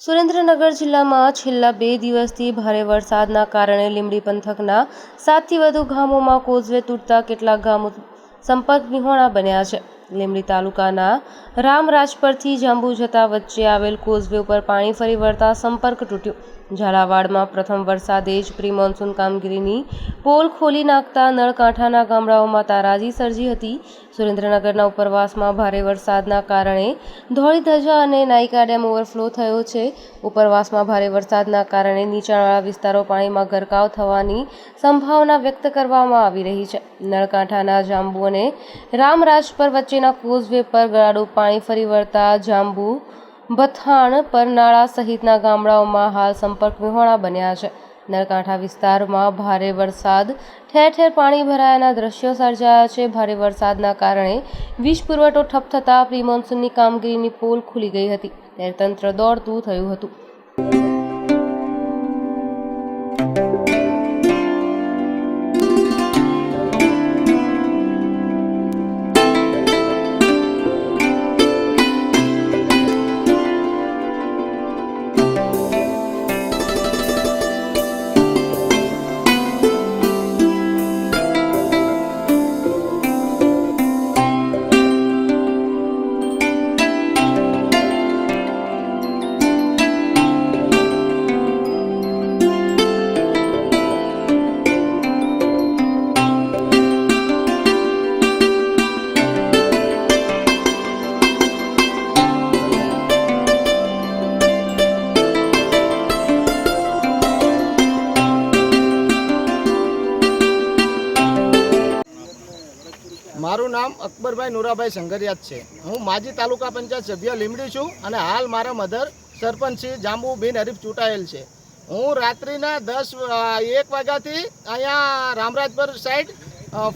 સુરેન્દ્રનગર જિલ્લામાં છેલ્લા બે દિવસથી ભારે વરસાદના કારણે લીંબડી પંથકના સાતથી વધુ ગામોમાં કોઝવે તૂટતા કેટલાક ગામો સંપર્ક વિહોણા બન્યા છે. લીંબડી તાલુકાના રામરાજપરથી જાંબુ જતા વચ્ચે આવેલ કોઝવે ઉપર પાણી ફરી વળતા સંપર્ક તૂટ્યો. ઝાલાવાડમાં પ્રથમ વરસાદે જ પ્રી મોન્સૂન કામગીરીની પોલ ખોલી નાખતા નળકાંઠાના ગામડાઓમાં તારાજી સર્જી હતી. સુરેન્દ્રનગરના ઉપરવાસમાં ભારે વરસાદના કારણે ધોળી ધજા અને નાયકા ડેમ ઓવરફ્લો થયો છે. ઉપરવાસમાં ભારે વરસાદના કારણે નીચાણવાળા વિસ્તારો પાણીમાં ગરકાવ થવાની સંભાવના વ્યક્ત કરવામાં આવી રહી છે. નળકાંઠાના જાંબુ અને રામરાજપર વચ્ચેના કોઝવે પર ગળાડું પાણી ફરી વળતા જાંબુ બથાણ પરનાળા સહિતના ગામડાઓમાં હાલ સંપર્ક વિહોણા બન્યા છે. નળકાંઠા વિસ્તારમાં ભારે વરસાદ, ઠેર ઠેર પાણી ભરાયાના દ્રશ્યો સર્જાયા છે. ભારે વરસાદના કારણે વીજ પુરવઠો ઠપ થતાં પ્રિમોન્સૂનની કામગીરીની પોલ ખુલી ગઈ હતી. ત્યારે તંત્ર દોડતું થયું હતું. મારું નામ અકબરભાઈ નુરાભાઈ સંગરિયાત છે. હું માજી તાલુકા પંચાયત સભ્ય લીમડી છું અને હાલ મારા મધર સરપંચ શ્રી જાંબુબેન હરીફ ચૂંટાયેલ છે. હું રાત્રિના દસ એક વાગ્યાથી અહીંયા રામરાજપર સાઈડ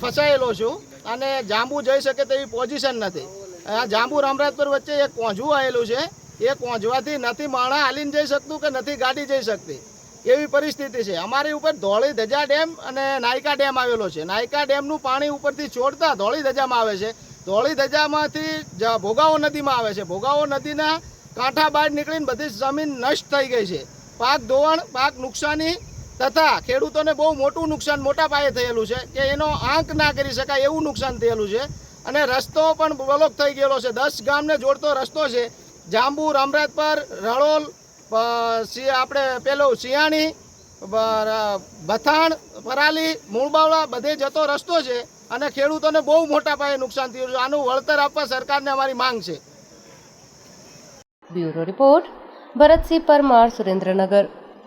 ફસાયેલો છું અને જાંબુ જઈ શકે તેવી પોઝિશન નથી. આ જાંબુ રામરાજપર વચ્ચે એક કોંઝવું આવેલું છે. એ કોંઝવાથી નથી માણા હાલીને જઈ શકતું કે નથી ગાડી જઈ શકતી. એવી પરિસ્થિતિ છે. અમારી ઉપર ધોળી ધજા ડેમ અને નાયકા ડેમ આવેલો છે. નાયકા ડેમનું પાણી ઉપરથી છોડતા ધોળી ધજામાં આવે છે. ધોળી ધજામાંથી ભોગાવો નદીમાં આવે છે. ભોગાવો નદીના કાંઠા બહાર નીકળીને બધી જમીન નષ્ટ થઈ ગઈ છે. પાક ધોવાણ, પાક નુકસાની તથા ખેડૂતોને બહુ મોટું નુકસાન મોટા પાયે થયેલું છે કે એનો આંક ના કરી શકાય એવું નુકસાન થયેલું છે. અને રસ્તો પણ બ્લોક થઈ ગયેલો છે. દસ ગામને જોડતો રસ્તો છે. જાંબુ રામરાજપર રળોલ પ- સી આપણે પેલું શિયાણી ભથાણ પરાલી, મૂળબાવળા બધે જતો રસ્તો છે અને ખેડૂતોને બહુ મોટા પાયે નુકસાન થયું છે. આનું વળતર આપવા સરકારને અમારી માંગ છે. Bureau report, Bharatsinh Parmar, Surendranagar.